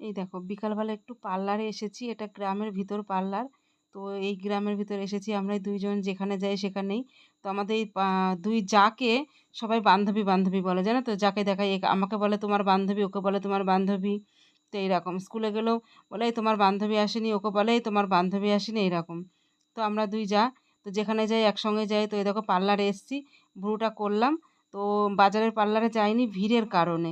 এই দেখো, বিকালবেলা একটু পার্লারে এসেছি, এটা গ্রামের ভিতর পার্লার। তো এই গ্রামের ভিতর এসেছি আমরা দুইজন, যেখানে যাই সেখানেই। তো আমাদের এই দুই যাকে সবাই বান্ধবী বান্ধবী বলে, জানো তো? যাকে দেখাই আমাকে বলে তোমার বান্ধবী, ওকে বলে তোমার বান্ধবী। তো এইরকম, স্কুলে গেলেও বলে, "এই তোমার বান্ধবী আসেনি। ওকে বলে, "এই তোমার বান্ধবী আসেনি। এইরকম। তো আমরা দুই যা, তো যেখানে যাই একসঙ্গে যাই, তো এই দেখো পার্লারে এসেছি, ভ্রুটা করলাম। তো বাজারের পার্লারে যাইনি ভিড়ের কারণে।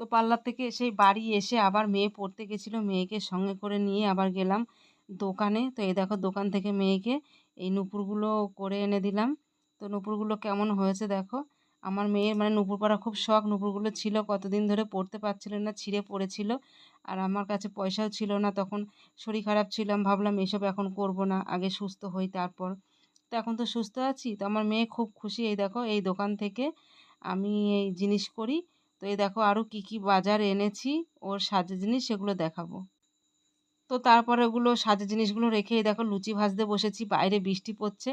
তো পার্লার থেকে এসে বাড়ি এসে আবার মেয়ে পড়তে গেছিল, মেয়েকে সঙ্গে করে নিয়ে আবার গেলাম দোকানে। তো এই দেখো দোকান থেকে মেয়েকে এই নূপুরগুলো করে এনে দিলাম। তো নূপুরগুলো কেমন হয়েছে দেখো। আমার মেয়ের মানে নূপুর পরা খুব শখ, নূপুরগুলো ছিল, কতদিন ধরে পড়তে পারছিল না, ছিঁড়ে পড়েছিল। আর আমার কাছে পয়সাও ছিল না, তখন শরীর খারাপ ছিলাম, ভাবলাম এসব এখন করব না, আগে সুস্থ হই তারপর। তো এখন তো সুস্থ আছি, তো আমার মেয়ে খুব খুশি। এই দেখো এই দোকান থেকে আমি এই জিনিস করি তো এই দেখো আরও কী কী বাজার এনেছি, ওর সাজে জিনিস সেগুলো দেখাবো। তো তারপরে ওগুলো সাজে জিনিসগুলো রেখে এই দেখো লুচি ভাজতে বসেছি, বাইরে বৃষ্টি পড়ছে।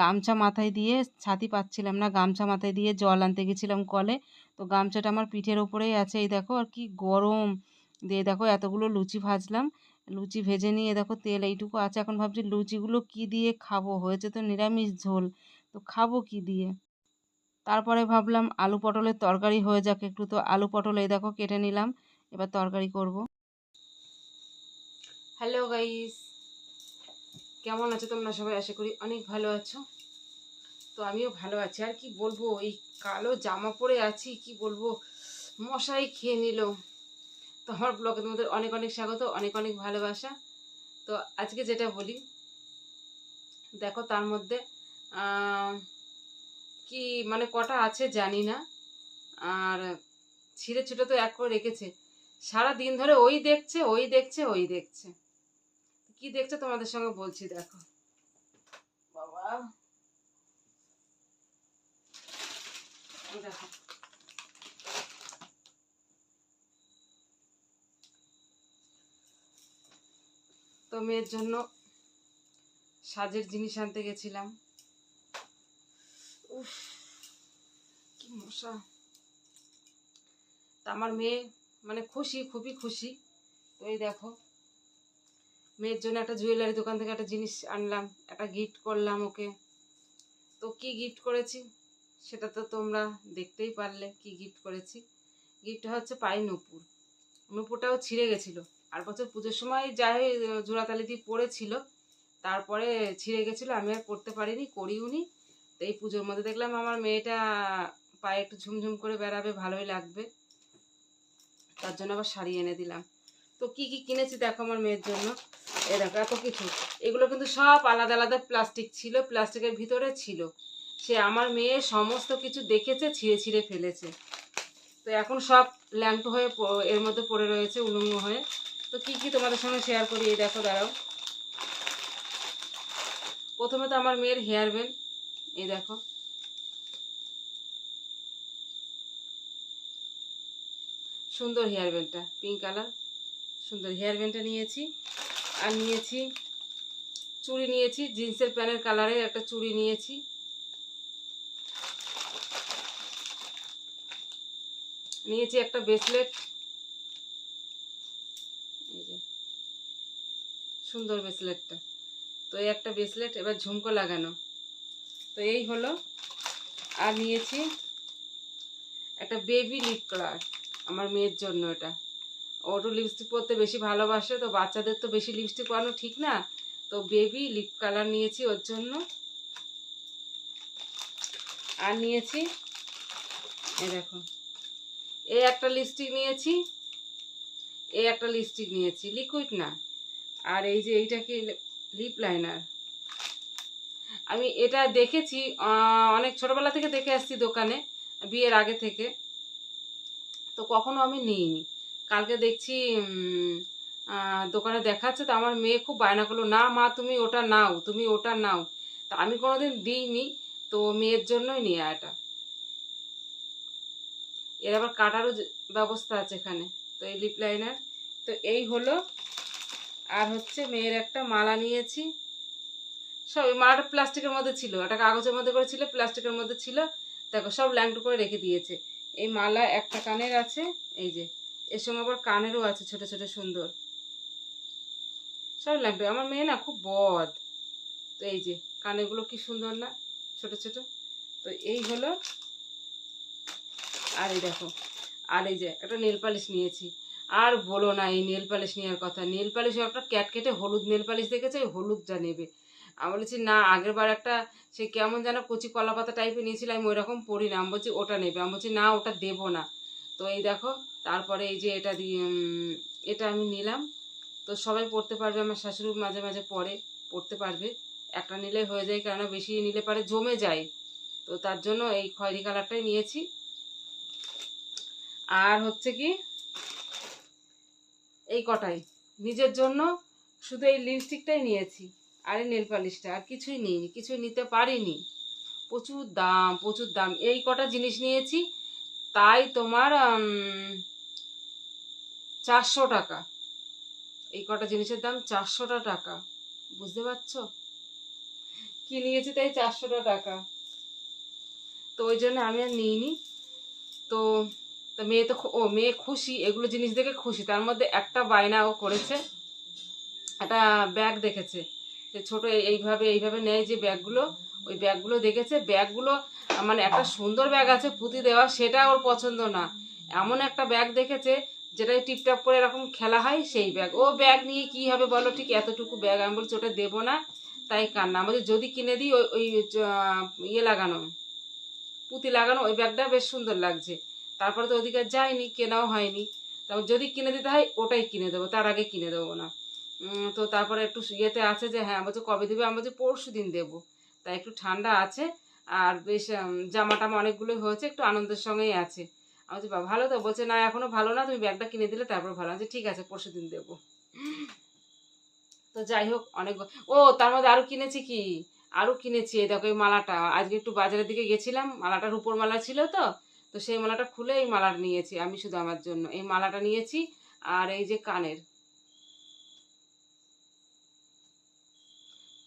গামছা মাথায় দিয়ে ছাতি পাচ্ছিলাম না, গামছা মাথায় দিয়ে জল আনতে গেছিলাম কলে। তো গামছাটা আমার পিঠের ওপরেই আছে, এই দেখো আর কি গরম। দিয়ে দেখো এতগুলো লুচি ভাজলাম, লুচি ভেজে নিয়ে দেখো তেল এইটুকু আছে, এখন ভাবছি লুচিগুলো কি দিয়ে খাব? হয়েছে তো নিরামিষ ঝোল, তো খাব কি দিয়ে? তারপরে ভাবলাম আলু পটলের তরকারি হয়ে যাক একটু তো। আলু পটল এই দেখো কেটে নিলাম, এবার তরকারি করব। হ্যালো গাইস কেমন আছো তোমরা সবাই? আশা করি অনেক ভালো আছো। তো আমিও ভালো আছি। আর কি বলব, এই কালো জামা পরে আছি, কি বলব? মশাই খেয়ে নিল। তো আমার ব্লগে তোমাদের অনেক অনেক স্বাগত, অনেক অনেক ভালোবাসা। তো আজকে যেটা বলি, দেখো তার মধ্যে কি মানে কটা আছে জানি না। আর ছিঁড়ে ছিটে তো এক করে রেখেছে। সারা দিন ধরে ওই দেখছে ওই দেখছে ওই দেখছে। কি দেখছে তোমাদের সঙ্গে বলছি দেখো। বাবা। দেখো। তো মেয়ের জন্য সাজের জিনিস আনতে গেছিলাম। কি মশা তা আমার মেয়ে মানে খুশি, খুবই খুশি। তো এই দেখো, মেয়ের জন্য একটা জুয়েলারি দোকান থেকে একটা জিনিস আনলাম, একটা গিফট করলাম ওকে। তো কি গিফট করেছি? সেটা তো তোমরা দেখতেই পারলে কি গিফট করেছি। গিফটটা হচ্ছে পায়ে নূপুর। নূপুরটাও ছিঁড়ে গেছিল। আর বছর পুজোর সময় যাই জোড়াতালি দিয়ে পড়েছিল। তারপরে ছিঁড়ে গেছিল, আমি আর পড়তে পারিনি করিও নি তো এই পুজোর মধ্যে দেখলাম আমার মেয়েটা পায়ে একটু ঝুমঝুম করে বেড়াবে, ভালোই লাগবে। তার জন্য আবার শাড়ি এনে দিলাম। তো কি কি কিনেছি দেখো আমার মেয়ের জন্য? এ দেখো, এত কিছু। এগুলো কিন্তু সব আলাদা আলাদা প্লাস্টিক ছিল প্লাস্টিকের ভিতরে ছিল। সে আমার মেয়ে সমস্ত কিছু দেখেছে, ছিঁড়ে ছিঁড়ে ফেলেছে। তো এখন সব ল্যাংটো হয়ে এর মধ্যে পড়ে রয়েছে উলঙ্গ হয়ে। তো কি কি তোমাদের সঙ্গে শেয়ার করি, এই দেখো, দাঁড়াও। প্রথমে তো আমার মেয়ের হেয়ার ব্যান্ড এই দেখো। সুন্দর হেয়ার ব্যান্ডটা পিঙ্ক কালার সুন্দর হেয়ার ব্যান্ডটা নিয়েছি। আর নিয়েছি, চুড়ি নিয়েছি, জিন্সের প্যান্টের কালারের একটা চুড়ি নিয়েছি। নিয়েছি একটা ব্রেসলেট সুন্দর ব্রেসলেটটা তো একটা ব্রেসলেট এবার ঝুমকো লাগানো। তো এই হলো, আর নিয়েছি একটা বেবি লিপ কালার আমার মেয়ের জন্য এটা। ও তো লিপস্টিক পরতে বেশি ভালোবাসে, তো বাচ্চাদের তো বেশি লিপস্টিক পরানো ঠিক না। তো বেবি লিপ কালার নিয়েছি ওর জন্য। আর নিয়েছি এ দেখো এই একটা লিপস্টিক নিয়েছি এই একটা লিপস্টিক নিয়েছি লিকুইড না। আর এই যে এইটা কি লিপ লাইনার আমি এটা দেখেছি অনেক ছোটবেলা থেকে দেখে আসছি দোকানে, বিয়ের আগে থেকে। তো কখনো আমি নিইনি। কালকে দেখছি দোকানে দেখাচ্ছে তো আমার মেয়ে খুব বায়না করল, না মা, তুমি ওটা নাও, তুমি ওটা নাও। তা আমি কোনোদিন দিইনি, তো মেয়ের জন্যই নিয়ে এটা এর আবার কাটারও ব্যবস্থা আছে এখানে, তো এই লিপ লাইনার তো এই হলো, আর হচ্ছে মেয়ের একটা মালা নিয়েছি। সব এই মালাটা প্লাস্টিকের মধ্যে ছিল, একটা কাগজের মধ্যে করে ছিল প্লাস্টিকের মধ্যে ছিল। দেখো সব ল্যাংটু করে রেখে দিয়েছে। এই মালা একটা কানের আছে, এই যে। এর সঙ্গে আবার কানেরও আছে ছোট ছোট, সুন্দর। সব লাগবে। আমার মেয়ে না খুব বদ। তো এই যে, কানেরগুলো কি সুন্দর না? ছোট ছোট। তো এই হলো, আর এই দেখো, আর এই যে, একটা নেল পালিশ নিয়েছি। আর বলো না, এই নেল পালিশ নেওয়ার কথা। নেল পালিশ, একটা ক্যাট কেটে হলুদ নেল পালিশ দেখেছে? ওই হলুদটা নেবে। আমি বলেছি, না আগের বার একটা সে কেমন যেন কচি কলা পাতা টাইপের নিয়েছিলাম আমি ওইরকম পড়ি না। আমি বলছি, ওটা নেবে। আমি বলছি, না, ওটা দেবো না। তো এই দেখো, তারপরে এই যে এটা দিয়ে এটা আমি নিলাম। তো সবাই পড়তে পারবে, আমার শাশুড়ি মাঝে মাঝে পড়ে, পড়তে পারবে। একটা নিলে হয়ে যায়, কেননা বেশি নিলে পারে জমে যায়। তো তার জন্য এই খয়েরি কালারটাই নিয়েছি। আর হচ্ছে কি, এই কটাই। নিজের জন্য শুধু এই লিপস্টিকটাই নিয়েছি। আর নেল পালিশটা আর কিছুই নিইনি কিছুই নিতে পারিনি। প্রচুর দাম প্রচুর দাম। এই কটা জিনিস নিয়েছি, তাই তোমার চারশো টাকা। এই কটা জিনিসের দাম চারশোটা টাকা। বুঝতে পারছ? কি নিয়েছি তাই চারশোটা টাকা। তো ওই জন্য আমি আর নিইনি। তো তো মেয়ে তো ও মেয়ে খুশি, এগুলো জিনিস দেখে খুশি। তার মধ্যে একটা বায়না ও করেছে, একটা ব্যাগ দেখেছে। যে ছোট এইভাবে এইভাবে নেয় যে ব্যাগগুলো, ওই ব্যাগগুলো দেখেছে? ব্যাগগুলো মানে একটা সুন্দর ব্যাগ আছে পুঁতি দেওয়া, সেটা ওর পছন্দ না। এমন একটা ব্যাগ দেখেছে, যেটা টিপটাপ করে এরকম খেলা হয়, সেই ব্যাগ। ও ব্যাগ নিয়ে কি হবে বলো? ঠিক এতটুকু ব্যাগ। আমি বলছি, ওটা দেবো না, তাই কান্না। আমাদের যদি কিনে দিই, ওই ওই ইয়ে লাগানো, পুঁতি লাগানো, ওই ব্যাগটা বেশ সুন্দর লাগছে। তারপরে তো ওদিকে যায়নি, কেনাও হয়নি। তারপর যদি কিনে দিতে হয়, ওটাই কিনে দেবো, তার আগে কিনে দেবো না। তো তারপরে একটু ইয়েতে আছে যে হ্যাঁ বলছে কবে দেবে? আমি বলছি পরশু দিন দেবো। তাই একটু ঠান্ডা আছে। আর বেশ উম, জামা টামা অনেকগুলো হয়েছে একটু আনন্দের সঙ্গেই আছে। আমি বলছি "বাহ, ভালো তো? বলছে না এখনও ভালো না তুমি ব্যাগটা কিনে দিলে তারপর ভালো। আছে ঠিক আছে পরশু দিন দেবো। তো যাই হোক অনেক ও তার মধ্যে আরও কিনেছি কি? আরও কিনেছি এই দেখো এই মালাটা। আজকে একটু বাজারের দিকে গেছিলাম মালাটার উপর মালা ছিল তো তো সেই মালাটা খুলে এই মালাটা নিয়েছি আমি শুধু আমার জন্য। এই মালাটা নিয়েছি আর এই যে কানের।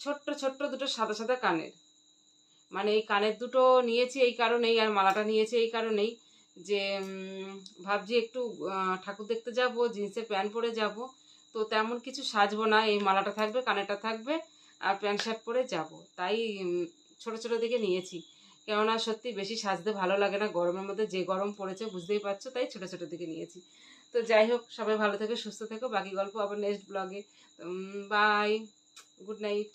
ছোট্ট ছোট্ট দুটো সাদা সাদা কানের। মানে এই কানের দুটো নিয়েছি এই কারণেই আর মালাটা নিয়েছি এই কারণেই যে ভাবছি একটু ঠাকুর দেখতে যাব জিন্সের প্যান্ট পরে যাব। তো তেমন কিছু সাজবো না, এই মালাটা থাকবে, কানেরটা থাকবে, আর প্যান্ট শার্ট পরে যাব। তাই ছোট ছোট দিকে নিয়েছি। কেননা সত্যি বেশি সাজতে ভালো লাগে না, গরমের মধ্যে যে গরম পড়েছে, বুঝতেই পারছ, তাই ছোট ছোট দিকে নিয়েছি। তো যাই হোক, সবাই ভালো থেকো, সুস্থ থেকো। বাকি গল্প আবার নেক্সট ব্লগে বাই গুড নাইট